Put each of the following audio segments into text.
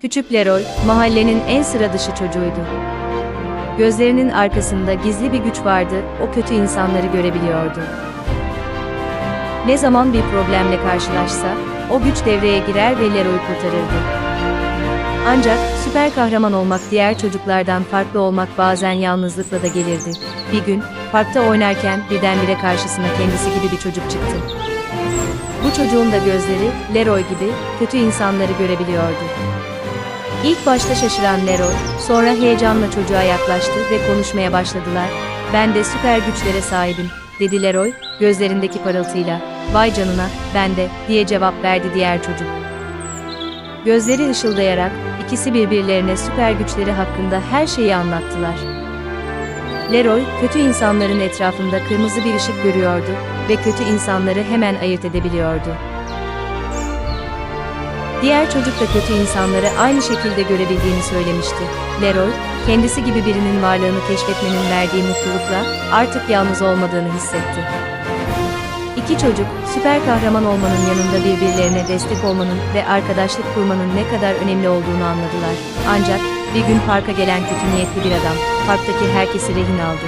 Küçük Leroy, mahallenin en sıra dışı çocuğuydu. Gözlerinin arkasında gizli bir güç vardı, o kötü insanları görebiliyordu. Ne zaman bir problemle karşılaşsa, o güç devreye girer ve Leroy'u kurtarırdı. Ancak süper kahraman olmak diğer çocuklardan farklı olmak bazen yalnızlıkla da gelirdi. Bir gün, parkta oynarken birdenbire karşısına kendisi gibi bir çocuk çıktı. Bu çocuğun da gözleri, Leroy gibi, kötü insanları görebiliyordu. İlk başta şaşıran Leroy, sonra heyecanla çocuğa yaklaştı ve konuşmaya başladılar. Ben de süper güçlere sahibim, dedi Leroy, gözlerindeki parıltıyla. Vay canına, ben de, diye cevap verdi diğer çocuk. Gözleri ışıldayarak, ikisi birbirlerine süper güçleri hakkında her şeyi anlattılar. Leroy, kötü insanların etrafında kırmızı bir ışık görüyordu ve kötü insanları hemen ayırt edebiliyordu. Diğer çocuk da kötü insanları aynı şekilde görebildiğini söylemişti. Leroy, kendisi gibi birinin varlığını keşfetmenin verdiği mutlulukla artık yalnız olmadığını hissetti. İki çocuk, süper kahraman olmanın yanında birbirlerine destek olmanın ve arkadaşlık kurmanın ne kadar önemli olduğunu anladılar. Ancak bir gün parka gelen kötü niyetli bir adam, parktaki herkesi rehin aldı.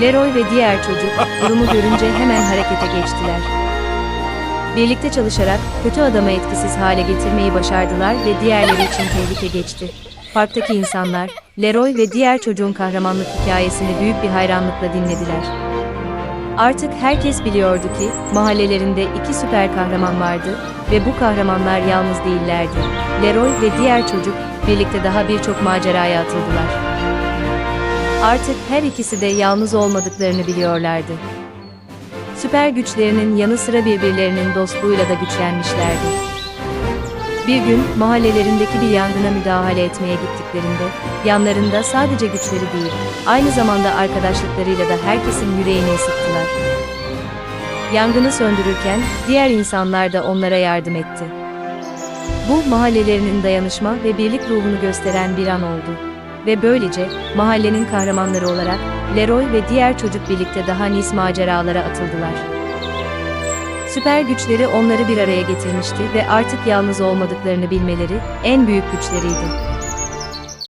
Leroy ve diğer çocuk, durumu görünce hemen harekete geçtiler. Birlikte çalışarak kötü adamı etkisiz hale getirmeyi başardılar ve diğerleri için tehlike geçti. Parktaki insanlar, Leroy ve diğer çocuğun kahramanlık hikayesini büyük bir hayranlıkla dinlediler. Artık herkes biliyordu ki mahallelerinde iki süper kahraman vardı ve bu kahramanlar yalnız değillerdi. Leroy ve diğer çocuk birlikte daha birçok maceraya atıldılar. Artık her ikisi de yalnız olmadıklarını biliyorlardı. Süper güçlerinin yanı sıra birbirlerinin dostluğuyla da güçlenmişlerdi. Bir gün mahallelerindeki bir yangına müdahale etmeye gittiklerinde yanlarında sadece güçleri değil, aynı zamanda arkadaşlıklarıyla da herkesin yüreğini ısıttılar. Yangını söndürürken diğer insanlar da onlara yardım etti. Bu mahallelerinin dayanışma ve birlik ruhunu gösteren bir an oldu. Ve böylece mahallenin kahramanları olarak Leroy ve diğer çocuk birlikte daha nice maceralara atıldılar. Süper güçleri onları bir araya getirmişti ve artık yalnız olmadıklarını bilmeleri en büyük güçleriydi.